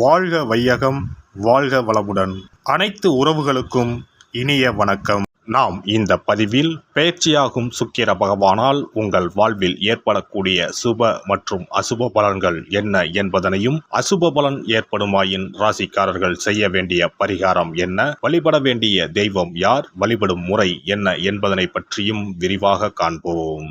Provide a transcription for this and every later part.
வாழ்க வையகம் வாழ்க வளமுடன். அனைத்து உறவுகளுக்கும் இனிய வணக்கம். நாம் இந்த பதிவில் பயிற்சியாகும் சுக்கிர பகவானால் உங்கள் வாழ்வில் ஏற்படக்கூடிய சுப மற்றும் அசுப பலன்கள் என்ன என்பதனையும் அசுப பலன் ஏற்படுமாயின் ராசிக்காரர்கள் செய்ய வேண்டிய பரிகாரம் என்ன வழிபட வேண்டிய தெய்வம் யார் வழிபடும் முறை என்ன என்பதனை பற்றியும் விரிவாக காண்போம்.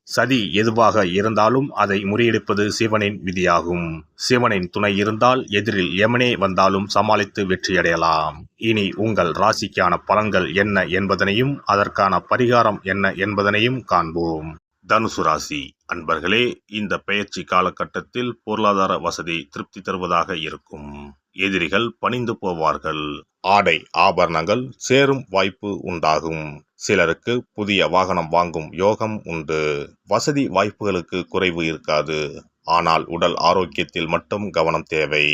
சதி எதுவாக இருந்தாலும் அதை முறியடிப்பது சிவனின் விதியாகும். சிவனின் துணை இருந்தால் எதிரில் எமனே வந்தாலும் சமாளித்து வெற்றியடையலாம். இனி உங்கள் ராசிக்கான பலன்கள் என்ன என்பதனையும் அதற்கான பரிகாரம் என்ன என்பதனையும் காண்போம். தனுசு ராசி அன்பர்களே இந்த பயிற்சி காலகட்டத்தில் பொருளாதார வசதி திருப்தி தருவதாக இருக்கும். எதிரிகள் பணிந்து போவார்கள். ஆடை ஆபரணங்கள் சேரும் வாய்ப்பு உண்டாகும். சிலருக்கு புதிய வாகனம் வாங்கும் யோகம் உண்டு. வசதி வாய்ப்புகளுக்கு குறைவு இருக்காது. ஆனால் உடல் ஆரோக்கியத்தில் மட்டும் கவனம் தேவை.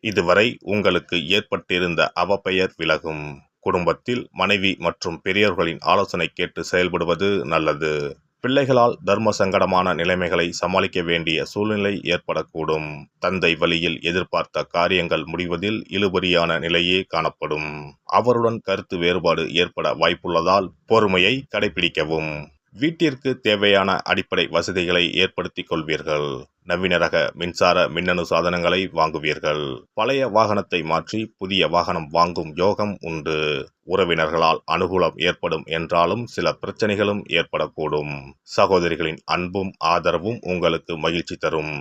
இதுவரை உங்களுக்கு ஏற்பட்டிருந்த அவப்பெயர் விலகும். குடும்பத்தில் மனைவி மற்றும் பெரியவர்களின் ஆலோசனை கேட்டு செயல்படுவது நல்லது. பிள்ளைகளால் தர்ம சங்கடமான நிலைமைகளை சமாளிக்க வேண்டிய சூழ்நிலை ஏற்படக்கூடும். தந்தை வழியில் எதிர்பார்த்த காரியங்கள் முடிவதில் இழுபறியான நிலையே காணப்படும். அவருடன் கருத்து வேறுபாடு ஏற்பட வாய்ப்புள்ளதால் பொறுமையை கடைபிடிக்கவும். வீட்டிற்கு தேவையான அடிப்படை வசதிகளை ஏற்படுத்திக் கொள்வீர்கள். நவீன ரக மின்சார மின்னணு சாதனங்களை வாங்குவீர்கள். பழைய வாகனத்தை மாற்றி புதிய வாகனம் வாங்கும் யோகம் உண்டு. உறவினர்களால் அனுகூலம் ஏற்படும் என்றாலும் சில பிரச்சனைகளும் ஏற்படக்கூடும். சகோதரிகளின் அன்பும் ஆதரவும் உங்களுக்கு மகிழ்ச்சி தரும்.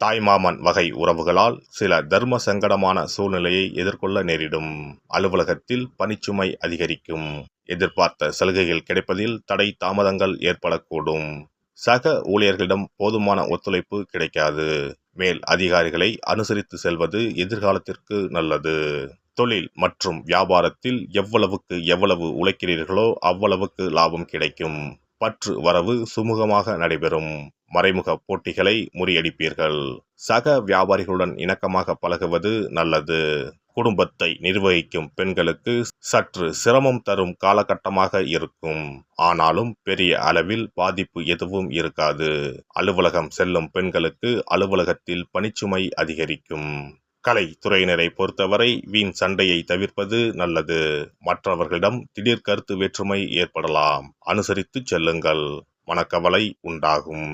தாய்மாமன் வகை உறவுகளால் சில தர்ம சங்கடமான சூழ்நிலையை எதிர்கொள்ள நேரிடும். அலுவலகத்தில் பணிச்சுமை அதிகரிக்கும். எதிர்பார்த்த சலுகைகள் கிடைப்பதில் தடை தாமதங்கள் ஏற்படக்கூடும். சக ஊழியர்களிடம் போதுமான ஒத்துழைப்பு கிடைக்காது. மேல் அதிகாரிகளை அனுசரித்து செல்வது எதிர்காலத்திற்கு நல்லது. தொழில் மற்றும் வியாபாரத்தில் எவ்வளவுக்கு எவ்வளவு உழைக்கிறீர்களோ அவ்வளவுக்கு லாபம் கிடைக்கும். பற்று வரவு சுமூகமாக நடைபெறும் மறைமுக போட்டிகளை முறியடிப்பீர்கள். சக வியாபாரிகளுடன் இணக்கமாக பழகுவது நல்லது. குடும்பத்தை நிர்வகிக்கும் பெண்களுக்கு சற்று சிரமம் தரும் காலகட்டமாக இருக்கும். ஆனாலும் பெரிய அளவில் பாதிப்பு எதுவும் இருக்காது. அலுவலகம் செல்லும் பெண்களுக்கு அலுவலகத்தில் பணிச்சுமை அதிகரிக்கும். கலை துறையினரை பொறுத்தவரை வீண் சண்டையை தவிர்ப்பது நல்லது. மற்றவர்களிடம் திடீர் கருத்து வேற்றுமை ஏற்படலாம். அனுசரித்து செல்லுங்கள். மனக்கவலை உண்டாகும்.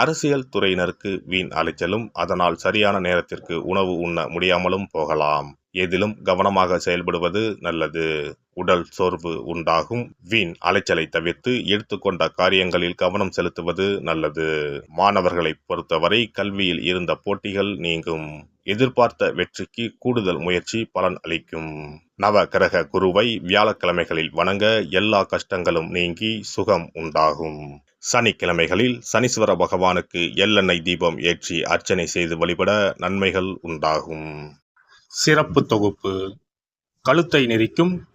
அரசியல் துறையினருக்கு வீண் அலைச்சலும் அதனால் சரியான நேரத்திற்கு உணவு உண்ண முடியாமலும் போகலாம். எதிலும் கவனமாக செயல்படுவது நல்லது. உடல் சோர்வு உண்டாகும். வீண் அலைச்சலை தவிர்த்து எடுத்துக்கொண்ட காரியங்களில் கவனம் செலுத்துவது நல்லது. மாணவர்களை பொறுத்தவரை கல்வியில் இருந்த போட்டிகள் நீங்கும். எதிர்பார்த்த வெற்றிக்கு கூடுதல் முயற்சி பலன் அளிக்கும். நவ கிரக குருவை வியாழக்கிழமைகளில் வணங்க எல்லா கஷ்டங்களும் நீங்கி சுகம் உண்டாகும். சனிக்கிழமைகளில் சனீஸ்வர பகவானுக்கு எள்ளெண்ணெய் தீபம் ஏற்றி அர்ச்சனை செய்து வழிபட நன்மைகள் உண்டாகும். சிறப்பு தொகுப்பு. கழுத்தை நெரிக்கும்